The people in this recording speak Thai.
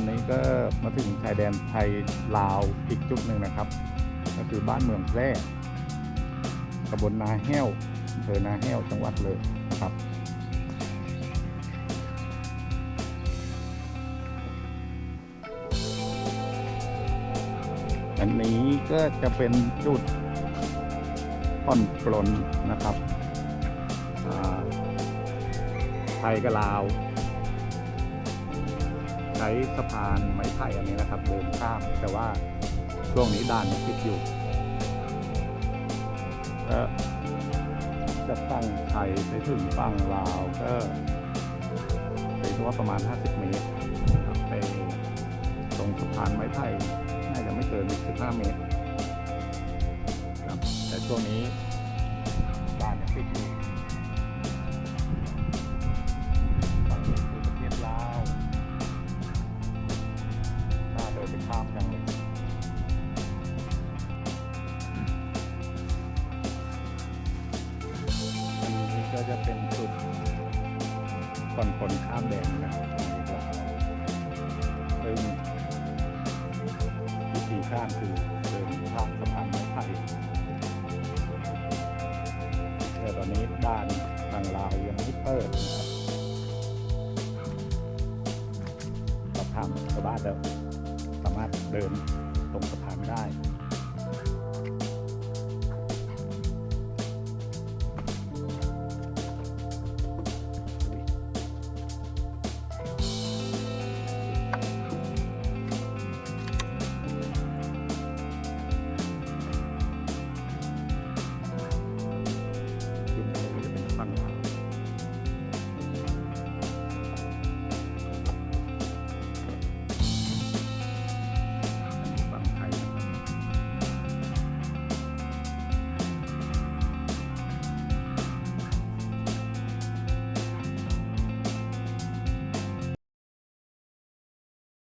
อนนี้ก็มาถึงชายแดนไทยลาวอีกจุดหนึ่งนะครับ ก็คือบ้านเมืองแพร่ตำบลนาแห้วอำเภอนาแห้วจังหวัดเลยนะครับอันนี้ก็จะเป็นจุดผ่อนปลนนะครับไทยกับลาว ใช้สะพานไม้ไผ่อันนี้นะครับเดินข้าม แต่ว่าช่วงนี้ด่านยังปิดอยู่ก็จะตั้งไทยไปถึงฝั่งลาวก็ไปทั่วประมาณ 50 เมตรนะครับไปตรงสะพานไม้ไผ่น่าจะไม่เกิน 15 เมตรครับแต่ช่วงนี้ ก็จะเป็นจุดก่อนคนข้ามแดนนะครับตรงนี้ก็ซึ่งวิธีข้ามคือเดินข้ามสะพานไม้ไผ่แต่ตอนนี้ด้านทางลาวยังไม่เปิดนะครับสอบถามชาวบ้านแล้วสามารถเดินตรงสะพานได้